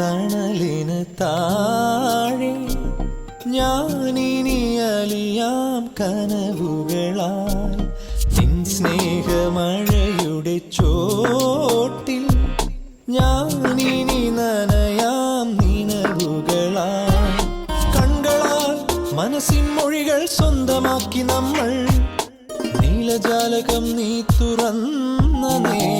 തണലിന് താഴെ ഞാനിനി അലിയാം കനവുകളാൽ. നിൻ സ്നേഹമഴയുടെ ചോട്ടിൽ ഞാനിനി നനയാം നിനവുകളാൽ. കണ്ടളാൽ മനസ്സിൻ മൊഴികൾ സ്വന്തമാക്കി നമ്മൾ. നീലജാലകം നീ തുറന്ന നേ